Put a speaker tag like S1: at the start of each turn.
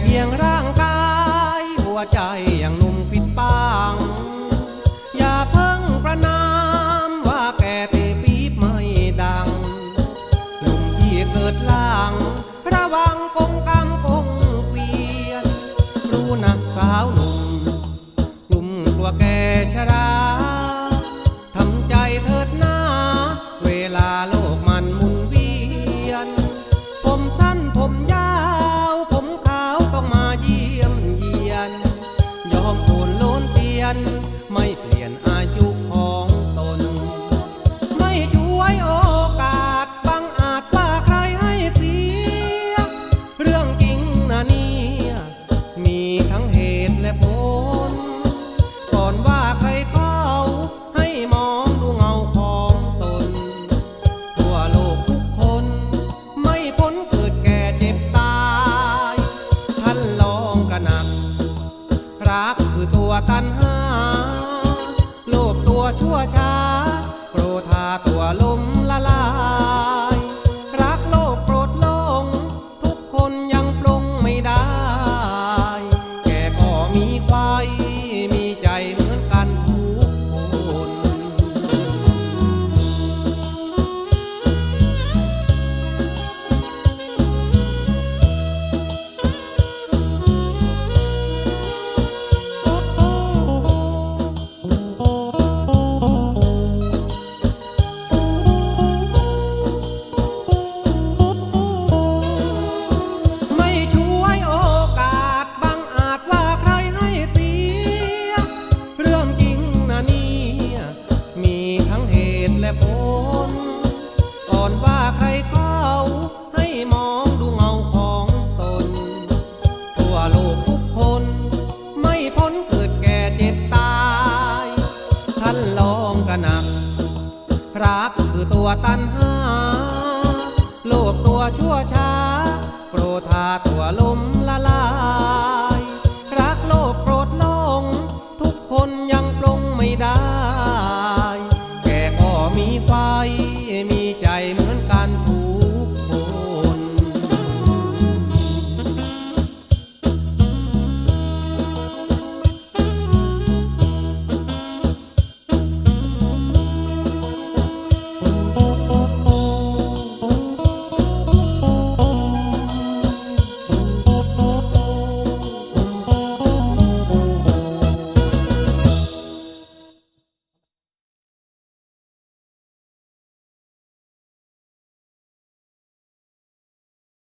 S1: ยังมีไฟแก่เพียงร่างกาย หัวใจยังหนุ่มฟิตปังอย่าเพิ่งประนามว่าแก่แต่ปีบไม่ดัง หนุ่มที่เกิดล่าง ระวังกงกรรมกงเกวียน รู้นะสาวหนุ่มกลุ่มตัวแก่ชรา น ไม่เปลี่ยนอายุของตน ไม่ช่วยโอกาสบังอาจว่าใครให้เสีย เรื่องจริงนะเนี่ยมีทั้งเหตุและผล ก่อนว่าใครเขาให้มองดูเงาของตน ทั่วโลกทุกคน ไม่พ้นเกิดแก่เจ็บตาย ท่านลองกระหนักรักคือตัวตันหา ชั่วช้าโปรธาตัวโล ตุและผลก่อนว่าใครเขาให้มองดูเงาของตนทั่วโลกทุกคนไม่พ้นเกิดแก่เจ็บตาย ท่านลองกระหนัก รักคือตัวตันหา โลภตัวชั่วช้าโกรธาตัวลม